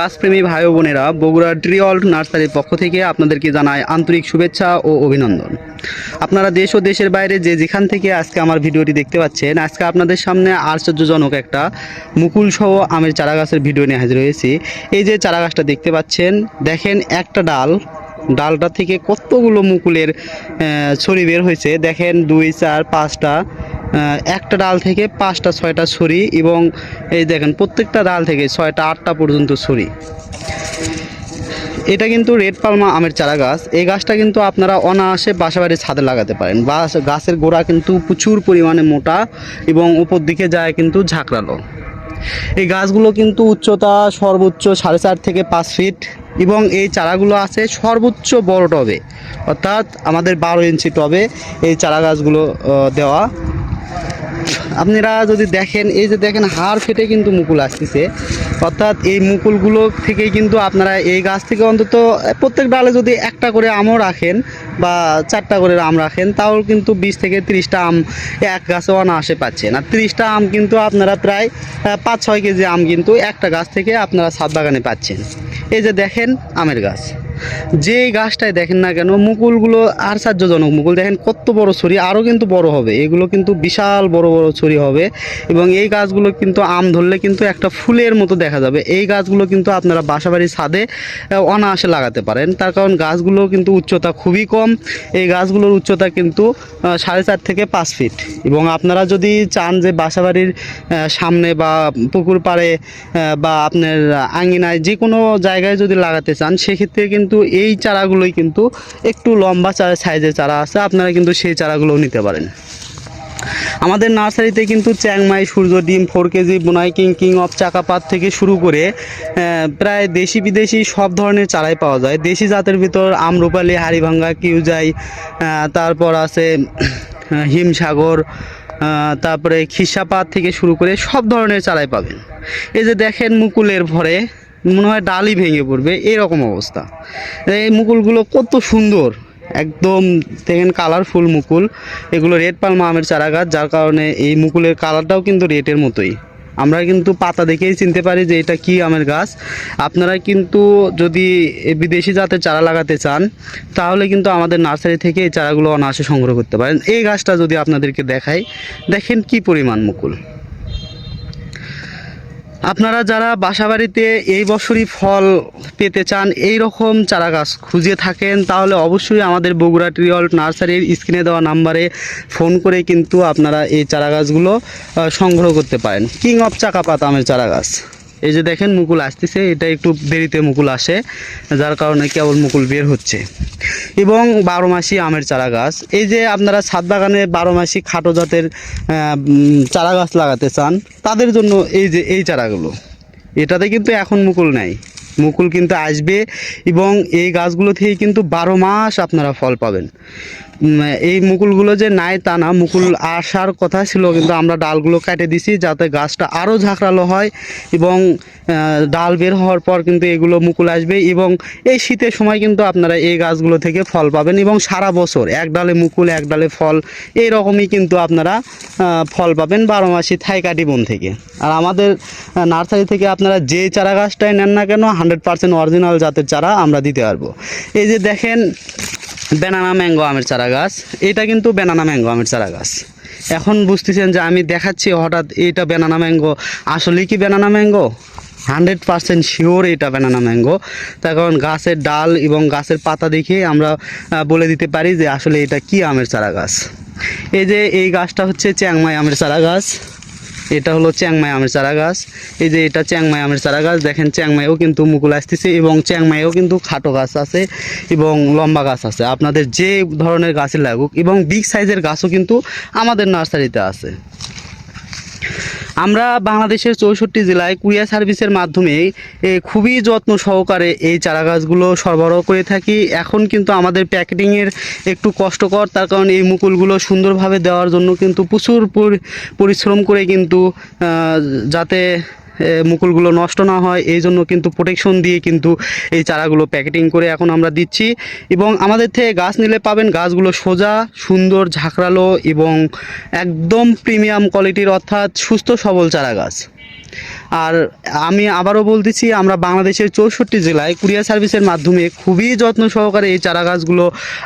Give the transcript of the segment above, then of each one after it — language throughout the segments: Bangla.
গাছপ্রেমী ভাই বোনেরা বগুড়া ট্রিঅল্ট নার্সারির পক্ষ থেকে আপনাদেরকে জানায় আন্তরিক শুভেচ্ছা ও অভিনন্দন। আপনারা দেশ ও দেশের বাইরে যে যেখান থেকে আজকে আমার ভিডিওটি দেখতে পাচ্ছেন, আজকে আপনাদের সামনে আশ্চর্যজনক একটা মুকুল সহ আমের চারা গাছের ভিডিও নিয়ে হাজির হয়েছি। এই যে চারা গাছটা দেখতে পাচ্ছেন, দেখেন একটা ডাল, ডালটা থেকে কতগুলো মুকুলের ছড়ি বের হয়েছে। দেখেন দুই, চার, পাঁচটা একটা ডাল থেকে পাঁচটা, ছয়টা ছড়ি এবং এই দেখেন প্রত্যেকটা ডাল থেকে ছয়টা, আটটা পর্যন্ত ছড়ি এটা কিন্তু রেড পালমা আমের চারা গাছ। এই গাছটা কিন্তু আপনারা অনায়াসে বাসাবাড়ির ছাদে লাগাতে পারেন। বা গাছের গোড়া কিন্তু প্রচুর পরিমাণে মোটা এবং উপর দিকে যায় কিন্তু ঝাঁকড়ালো। এই গাছগুলো কিন্তু উচ্চতা সর্বোচ্চ সাড়ে চার থেকে পাঁচ ফিট এবং এই চারাগুলো আছে সর্বোচ্চ বড় টবে। অর্থাৎ আমাদের বারো ইঞ্চি টবে এই চারা গাছগুলো দেওয়া। আপনারা যদি দেখেন, এই যে দেখেন হাড় ফেটে কিন্তু মুকুল আসতেছে। অর্থাৎ এই মুকুলগুলো থেকেই কিন্তু আপনারা এই গাছ থেকে অন্তত প্রত্যেক ডালে যদি একটা করে আমও রাখেন বা চারটা করে আম রাখেন, তাও কিন্তু বিশ থেকে তিরিশটা আম এক গাছে অনায়াসে পাচ্ছেন। আর তিরিশটা আম কিন্তু আপনারা প্রায় পাঁচ ছয় কেজি আম কিন্তু একটা গাছ থেকে আপনারা ছাদ বাগানে পাচ্ছেন। এই যে দেখেন আমের গাছ। যে গাছটায় দেখেন না কেন, মুকুলগুলো আশ্চর্যজনক মুকুল। দেখেন কত বড় ছড়ি আরও কিন্তু বড় হবে। এগুলো কিন্তু বিশাল বড় বড় ছড়ি হবে এবং এই গাছগুলো কিন্তু আম ধরলে কিন্তু একটা ফুলের মতো দেখা যাবে। এই গাছগুলো কিন্তু আপনারা বাসাবাড়ির ছাদে অনায়াসে লাগাতে পারেন। তার কারণ গাছগুলো কিন্তু উচ্চতা খুবই কম। এই গাছগুলোর উচ্চতা কিন্তু সাড়ে চার থেকে পাঁচ ফিট। এবং আপনারা যদি চান যে বাসাবাড়ির সামনে বা পুকুর পাড়ে বা আপনার আঙিনায় যে কোনো জায়গায় যদি লাগাতে চান, সেক্ষেত্রে কিন্তু এই চারাগুলোই কিন্তু একটু লম্বা সাইজের চারা আছে, আপনারা কিন্তু সেই চারাগুলোও নিতে পারেন। আমাদের নার্সারিতে কিন্তু চ্যাংমাই, সূর্য ডিম, ফোর কেজি, বোনাই, কিং কিং অফ চাকাপাত থেকে শুরু করে প্রায় দেশি বিদেশি সব ধরনের চারাই পাওয়া যায়। দেশি জাতের ভিতর আমরুপালি, হাড়িভাঙ্গা, কিউজাই তারপর আছে হিমসাগর তারপরে খিসাপাত থেকে শুরু করে সব ধরনের চারাই পাবেন। এই যে দেখেন মুকুলের ভরে মনে হয় ডালই ভেঙে পড়বে, এরকম অবস্থা। এই মুকুলগুলো কত সুন্দর, একদম দেখেন কালারফুল মুকুল। এগুলো রেড পালমা আমের চারা গাছ যার কারণে এই মুকুলের কালারটাও কিন্তু রেটের মতোই। আমরা কিন্তু পাতা দেখেই চিনতে পারি যে এটা কি আমের গাছ। আপনারা কিন্তু যদি বিদেশি জাতের চারা লাগাতে চান, তাহলে কিন্তু আমাদের নার্সারি থেকে এই চারাগুলো অনায়াসে সংগ্রহ করতে পারেন। এই গাছটা যদি আপনাদেরকে দেখাই, দেখেন কি পরিমাণ মুকুল। আপনারা যারা বাসাবাড়িতে এই বছরই ফল পেতে চান এই রকম চারা গাছ খুঁজে থাকেন, তাহলে অবশ্যই আমাদের বগুড়া ট্রিঅল নার্সারির স্ক্রিনে দেওয়া নাম্বারে ফোন করে কিন্তু আপনারা এই চারা গাছগুলো সংগ্রহ করতে পারেন। কিং অফ চাকাপাত আমের চারা গাছ এই যে দেখেন মুকুল আসতেছে, এটা একটু দেরিতে মুকুল আসে, যার কারণে কেবল মুকুল বের হচ্ছে। এবং বারো মাসি আমের চারা গাছ এই যে আপনারা ছাদ বাগানে বারো মাসি খাটো জাতের চারা গাছ লাগাতে চান, তাদের জন্য এই যে, এই চারাগুলো, এটাতে কিন্তু এখন মুকুল নাই। মুকুল কিন্তু আসবে এবং এই গাছগুলো থেকে কিন্তু বারো মাস আপনারা ফল পাবেন। এই মুকুলগুলো যে নাই তা না, মুকুল আসার কথা ছিল, কিন্তু আমরা ডালগুলো কেটে দিছি যাতে গাছটা আরও ঝাঁকড়ালো হয় এবং ডাল বের হওয়ার পর কিন্তু এগুলো মুকুল আসবে এবং এই শীতের সময় কিন্তু আপনারা এই গাছগুলো থেকে ফল পাবেন এবং সারা বছর এক ডালে মুকুল, এক ডালে ফল, এই রকমই কিন্তু আপনারা ফল পাবেন বারো মাসি থাইকাটি বন থেকে। আর আমাদের নার্সারি থেকে আপনারা যে চারা গাছটাই নেন না কেন, হান্ড্রেড পার্সেন্ট অরিজিনাল জাতের চারা আমরা দিতে পারব। এই যে দেখেন ব্যানানা ম্যাঙ্গো আমের চারা গাছ। এটা কিন্তু ব্যানানা ম্যাঙ্গো আমের চারা গাছ। এখন বুঝতেছেন যে আমি দেখাচ্ছি হঠাৎ এটা ব্যানানা ম্যাঙ্গো আসলে কি banana mango hundred percent sure এটা ব্যানানা ম্যাঙ্গো তার কারণ গাছের ডাল এবং গাছের পাতা দেখে আমরা বলে দিতে পারি যে আসলে এটা কি আমের চারা গাছ। এই যে এই গাছটা হচ্ছে চ্যাংমাই আমের চারা গাছ। এটা হলো চ্যাংমাই আমের চারা গাছ। এই যে এটা চ্যাংমাই আমের চারা গাছ, দেখেন চ্যাংমাইও কিন্তু মুকুল আসতেছে এবং চ্যাংমাইও কিন্তু খাটো গাছ আছে এবং লম্বা গাছ আছে। আপনাদের যে ধরনের গাছে লাগুক এবং বিগ সাইজের গাছও কিন্তু আমাদের নার্সারিতে আছে। আমরা বাংলাদেশের চৌষট্টি জেলায় কুরিয়ার সার্ভিসের মাধ্যমে খুবই যত্ন সহকারে এই চারা গাছগুলো সরবরাহ করে থাকি। এখন কিন্তু আমাদের প্যাকেটিংয়ের একটু কষ্টকর, তার কারণ এই মুকুলগুলো সুন্দরভাবে দেওয়ার জন্য কিন্তু প্রচুর পরি- পরিশ্রম করে কিন্তু যাতে মুকুলগুলো নষ্ট না হয়, এই জন্য কিন্তু প্রোটেকশন দিয়ে কিন্তু এই চারাগুলো প্যাকেটিং করে এখন আমরা দিচ্ছি। এবং আমাদের থেকে গাছ নিলে পাবেন গাছগুলো সোজা, সুন্দর, ঝাঁকড়ালো এবং একদম প্রিমিয়াম কোয়ালিটির অর্থাৎ সুস্থ, সবল চারা গাছ। আর আমি আবারও বলতেছি, আমরা বাংলাদেশের চৌষট্টি জেলায় কুরিয়ার সার্ভিসের মাধ্যমে খুবই যত্ন সহকারে এই চারা গাছগুলো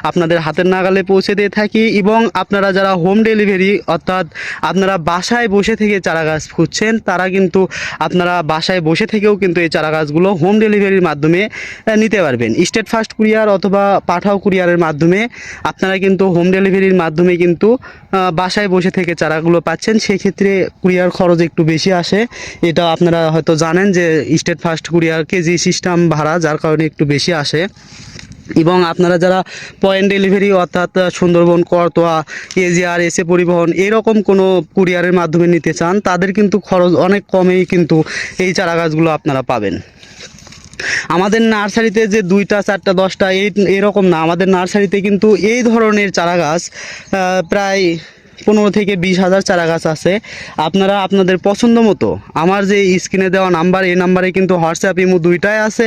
আপনাদের হাতের নাগালে পৌঁছে দিয়ে থাকি এবং আপনারা যারা হোম ডেলিভারি অর্থাৎ আপনারা বাসায় বসে থেকে চারা গাছ খুঁজছেন, তারা কিন্তু আপনারা বাসায় বসে থেকেও কিন্তু এই চারা গাছগুলো হোম ডেলিভারির মাধ্যমে নিতে পারবেন। স্টেট ফার্স্ট কুরিয়ার অথবা পাঠাও কুরিয়ারের মাধ্যমে আপনারা কিন্তু হোম ডেলিভারির মাধ্যমে কিন্তু বাসায় বসে থেকে চারাগুলো পাচ্ছেন। সেক্ষেত্রে কুরিয়ার খরচ একটু বেশি আসে। এটা আপনারা হয়তো জানেন যে state first courier KG system ভাড়া, যার কারণে একটু বেশি আসে। এবং আপনারা যারা পয়েন্ট ডেলিভারি অর্থাৎ সুন্দরবন, করতোয়া, এজিআর এসে পরিবহন এরকম কোনো কুরিয়ারের মাধ্যমে নিতে চান, তাদের কিন্তু খরচ অনেক কমেই কিন্তু এই চারা গাছগুলো আপনারা পাবেন। আমাদের নার্সারিতে যে দুইটা, চারটা, দশটা, এই এরকম না, আমাদের নার্সারিতে কিন্তু এই ধরনের চারা গাছ প্রায় পনেরো থেকে বিশ হাজার চারা গাছ আছে। আপনারা আপনাদের পছন্দ মতো আমার যে স্ক্রিনে দেওয়া নাম্বার, এই নাম্বারে কিন্তু হোয়াটসঅ্যাপ ইমো দুইটাই আছে।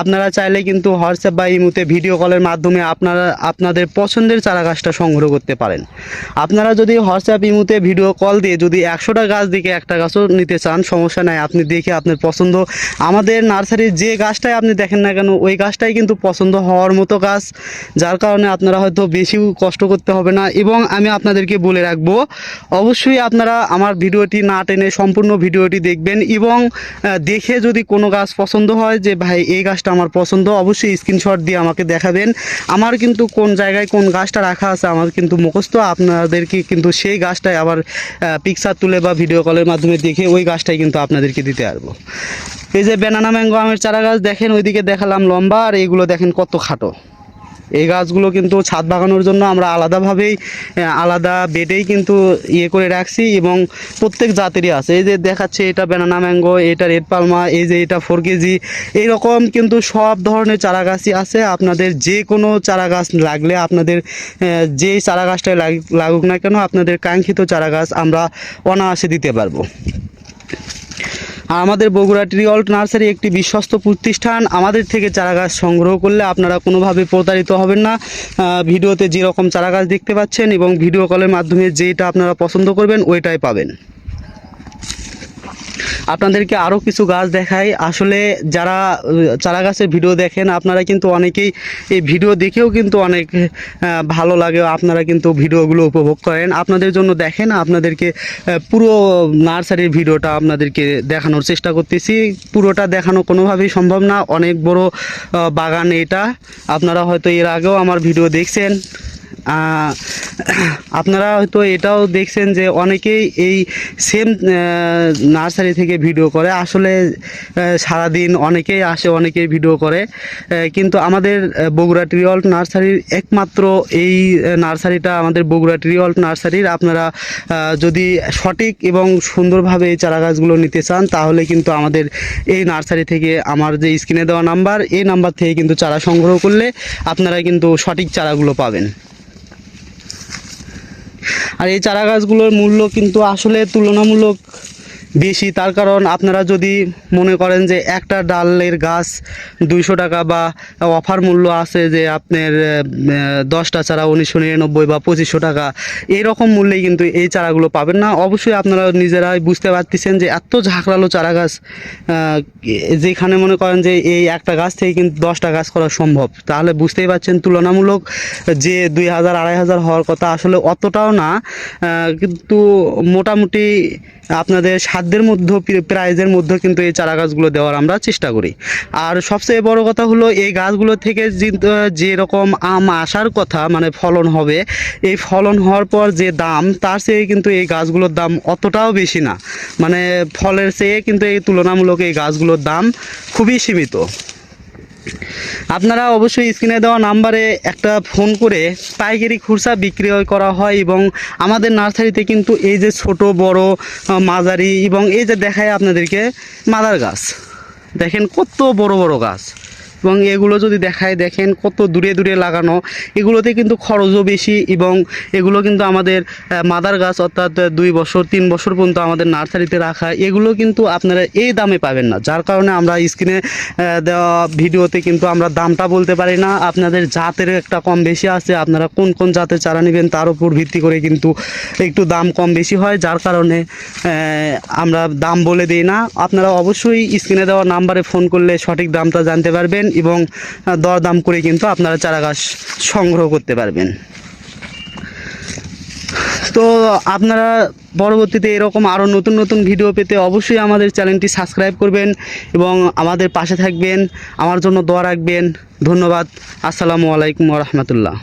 আপনারা চাইলে কিন্তু হোয়াটসঅ্যাপ বা ইমোতে ভিডিও কলের মাধ্যমে আপনারা আপনাদের পছন্দের চারা গাছটা সংগ্রহ করতে পারেন। আপনারা যদি হোয়াটসঅ্যাপ ইমোতে ভিডিও কল দিয়ে যদি একশোটা গাছ দিকে একটা গাছও নিতে চান, সমস্যা নাই, আপনি দেখে আপনার পছন্দ। আমাদের নার্সারির যে গাছটাই আপনি দেখেন না কেন, ওই গাছটাই কিন্তু পছন্দ হওয়ার মতো গাছ, যার কারণে আপনারা হয়তো বেশি কষ্ট করতে হবে না। এবং আমি আপনাদেরকে বলে রাখব। অবশ্যই আপনারা আমার ভিডিওটি না টেনে সম্পূর্ণ ভিডিওটি দেখবেন এবং দেখে যদি কোনো গাছ পছন্দ হয় যে, ভাই, এই গাছটা আমার পছন্দ অবশ্যই স্ক্রিনশট দিয়ে আমাকে দেখাবেন। আমার কিন্তু কোন জায়গায় কোন গাছটা রাখা আছে আমার কিন্তু মুখস্থ। আপনাদেরকে কিন্তু সেই গাছটাই আবার পিকচার তুলে বা ভিডিও কলের মাধ্যমে দেখে ওই গাছটাই কিন্তু আপনাদেরকে দিতে পারব। এই যে ব্যানানা ম্যাঙ্গো আমের চারা গাছ দেখেন, ওইদিকে দেখালাম লম্বা, আর এইগুলো দেখেন কত খাটো। এই গাছগুলো কিন্তু ছাদ বাগানোর জন্য আমরা আলাদাভাবেই আলাদা বেডেই কিন্তু ইয়ে করে রাখছি এবং প্রত্যেক জাতেরই আছে। এই যে দেখাচ্ছে এটা ব্যানানা ম্যাঙ্গো এটা রেড পালমা এই যে এটা ফোর কেজি এইরকম কিন্তু সব ধরনের চারা গাছই আছে। আপনাদের যে কোনো চারা গাছ লাগলে আপনাদের যেই চারা গাছটাই লাগ- লাগুক না কেন, আপনাদের কাঙ্ক্ষিত চারা গাছ আমরা অনায়াসে দিতে পারব। আমাদের বগুড়া ট্রিঅল্ট নার্সারি একটি বিশ্বস্ত প্রতিষ্ঠান। আমাদের থেকে চারাগাছ সংগ্রহ করলে আপনারা কোনোভাবে প্রতারিত হবেন না। ভিডিওতে যেরকম চারাগাছ দেখতে পাচ্ছেন এবং ভিডিও কলের মাধ্যমে যেটা আপনারা পছন্দ করবেন, ওইটাই পাবেন। আপনাদেরকে আরও কিছু গাছ দেখাই। আসলে যারা চারা গাছের ভিডিও দেখেন, আপনারা কিন্তু অনেকেই এই ভিডিও দেখেও কিন্তু অনেক ভালো লাগে। আপনারা কিন্তু ভিডিওগুলো উপভোগ করেন। আপনাদের জন্য দেখেন, আপনাদেরকে পুরো নার্সারির ভিডিওটা আপনাদেরকে দেখানোর চেষ্টা করতেছি। পুরোটা দেখানো কোনোভাবেই সম্ভব না। অনেক বড় বাগান এটা। আপনারা হয়তো এর আগেও আমার ভিডিও দেখছেন। আপনারা হয়তো এটাও দেখছেন যে অনেকেই এই সেম নার্সারি থেকে ভিডিও করে। আসলে সারাদিন অনেকেই আসে, অনেকেই ভিডিও করে। কিন্তু আমাদের বগুড়া ট্রিঅল্ট নার্সারির একমাত্র এই নার্সারিটা আমাদের বগুড়া ট্রিঅল্ট নার্সারির আপনারা যদি সঠিক এবং সুন্দরভাবে এই চারা গাছগুলো নিতে চান, তাহলে কিন্তু আমাদের এই নার্সারি থেকে আমার যে স্ক্রিনে দেওয়া নাম্বার এই নাম্বার থেকে কিন্তু চারা সংগ্রহ করলে আপনারা কিন্তু সঠিক চারাগুলো পাবেন। আর এই চারা গাছগুলোর মূল্য কিন্তু আসলে তুলনামূলক বেশি, তার কারণ আপনারা যদি মনে করেন যে একটা ডালের গাছ দুইশো টাকা বা অফার মূল্য আছে যে আপনার দশটা চারা উনিশশো নিরানব্বই বা পঁচিশশো টাকা এইরকম মূল্যেই কিন্তু এই চারাগুলো পাবেন না। অবশ্যই আপনারা নিজেরাই বুঝতে পারতেছেন যে এত ঝাঁকড়ালো চারা গাছ যেখানে মনে করেন যে এই একটা গাছ থেকে কিন্তু দশটা গাছ করা সম্ভব। তাহলে বুঝতেই পারছেন তুলনামূলক যে দুই হাজার, আড়াই হাজার হওয়ার কথা আসলে অতটাও না কিন্তু মোটামুটি আপনাদের সাধ্যের মধ্যে প্রাইজের মধ্যে কিন্তু এই চারা গাছগুলো দেওয়ার আমরা চেষ্টা করি। আর সবচেয়ে বড় কথা হলো, এই গাছগুলো থেকে যে- রকম আম আসার কথা মানে ফলন হবে, এই ফলন হওয়ার পর যে দাম, তার চেয়ে কিন্তু এই গাছগুলোর দাম অতটাও বেশি না। মানে ফলের চেয়ে কিন্তু এই তুলনামূলক এই গাছগুলোর দাম খুবই সীমিত। আপনারা অবশ্যই স্ক্রিনে দেওয়া নাম্বারে একটা ফোন করে পাইকারি খুরসা বিক্রি করা হয় এবং আমাদের নার্সারিতে কিন্তু এই যে ছোট, বড় মাজারি মাঝারি এবং এই যে দেখায় আপনাদেরকে মাদার গাছ। দেখেন কত বড় বড় গাছ। এবং এগুলো যদি দেখায় দেখেন কত দূরে দূরে লাগানো, এগুলোতে কিন্তু খরচও বেশি এবং এগুলো কিন্তু আমাদের মাদার গাছ অর্থাৎ দুই বছর, তিন বছর পর্যন্ত আমাদের নার্সারিতে রাখা, এগুলো কিন্তু আপনারা এই দামে পাবেন না। যার কারণে আমরা স্ক্রিনে দেওয়া ভিডিওতে কিন্তু আমরা দামটা বলতে পারি না। আপনাদের জাতের একটা কম বেশি আছে, আপনারা কোন কোন জাতের চারা নেবেন তার উপর ভিত্তি করে কিন্তু একটু দাম কম বেশি হয়, যার কারণে আমরা দাম বলে দিই না। আপনারা অবশ্যই স্ক্রিনে দেওয়া নাম্বারে ফোন করলে সঠিক দামটা জানতে পারবেন। এবং দরদাম করে কিন্তু আপনারা চারা গাছ সংগ্রহ করতে পারবেন। তো আপনারা পরবর্তীতে এরকম আরও নতুন নতুন ভিডিও পেতে অবশ্যই আমাদের চ্যানেলটি সাবস্ক্রাইব করবেন এবং আমাদের পাশে থাকবেন, আমার জন্য দোয়া রাখবেন। ধন্যবাদ। আসসালামু আলাইকুম রহমতুল্লাহ।